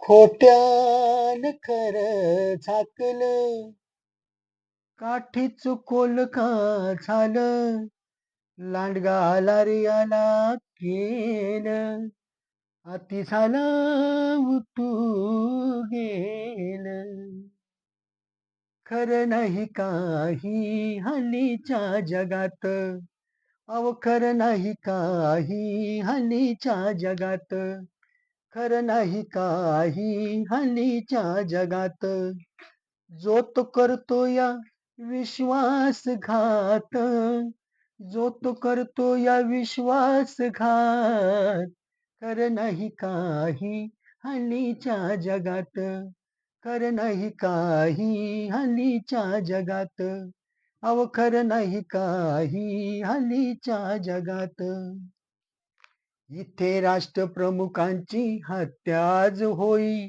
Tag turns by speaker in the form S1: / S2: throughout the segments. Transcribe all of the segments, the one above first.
S1: खोट्यान खर झाकल. काठी चुकोल का झालं? लांडगा आला रे आला केल. अति झाला उठू गेलं. खरं नाही काही हल्लीच्या जगात. अवखरं नाही काही हल्लीच्या जगात. खरं नाही काही हल्लीच्या जगात. जो तो करतो या विश्वासघात. जो तो करतो या विश्वासघात. कर नाही काही हल्लीच्या जगात. कर नाही काही हल्लीच्या जगात. अवखर नाही काही हल्लीच्या जगात. इथे राष्ट्रप्रमुखांची हत्याज होई.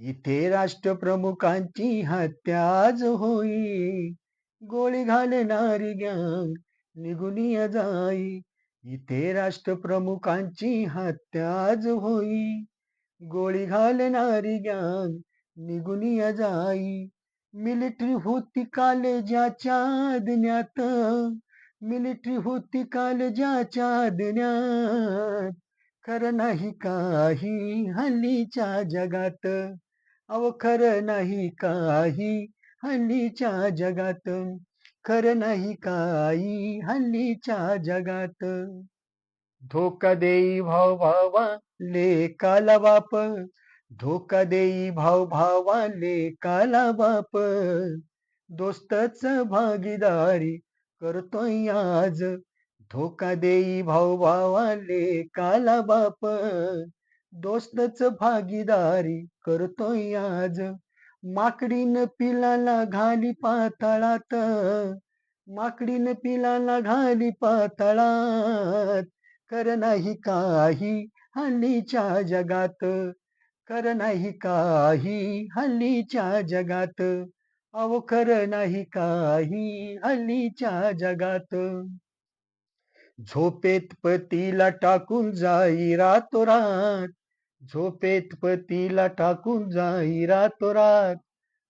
S1: इथे राष्ट्रप्रमुखांची हत्याज होई. गोळी घालणारी गँग निघून जाई. इथे राष्ट्रप्रमुखांची हत्याज होई. गोळी घालणारी गँग निघून जाई. मिलिटरी होती कालेजाच्या ज्याच्या मिलिटरी होती काल ज्याच्या आदण्यात खरं नाही काही हल्लीच्या जगात. अव खरं नाही काही हल्लीच्या जगात. खरं नाही काही हल्लीच्या जगात. धोका देई भाव भावा लेकाला बाप. धोका देई भाव भावा लेकाला बाप. दोस्तच भागीदारी करतोय आज. धोका देई भाऊ भावाले लेकाला बाप. दोस्तच भागीदारी करतोय आज. माकडीन पिलाला घाली पातळात. माकडीन पिलाला घाली पातळात. कर नाही काही हल्लीच्या जगात. कर नाही काही हल्लीच्या जगात. अव नाही काही हल्लीच्या जगात. झोपेत पतीला टाकून जाई रातोरात. झोपेत पतीला टाकून जाई रातोरात.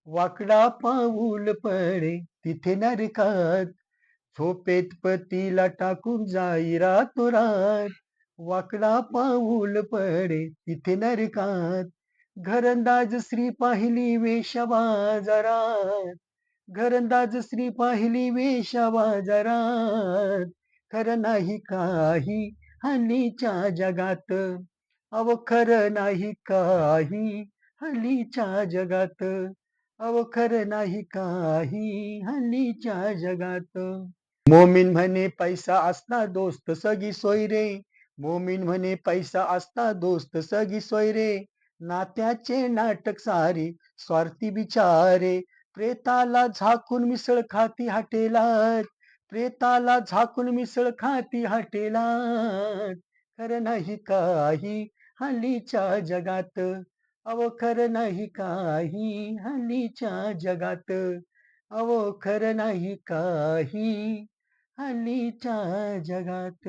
S1: वाकडा पाऊल पडे तिथे नरकात. झोपेत पतीला टाकून जाई रातोरात. वाकडा पाऊल पडे तिथे नरकात. घरंदाज श्री पाहिली वेशा बाजारात घरंदाज श्री पाहिली वेशा बाजारात खरं नाही काही हल्लीच्या जगात. अवखर नाही काही हल्लीच्या जगात. अवखर नाही काही हल्लीच्या जगात. मोमीन म्हणे पैसा असता दोस्त सगी सोय रे. मोमीन म्हणे पैसा असता दोस्त सगी सोय रे. नात्याचे नाटक सारे स्वार्थी बिचारे. प्रेताला झाकून मिसळ खाती हाटेला प्रेताला झाकून मिसळ खाती हाटेला खरं नाही काही हल्लीच्या जगात. अव खर नाही काही हल्लीच्या जगात. अव खर नाही काही हल्लीच्या जगात.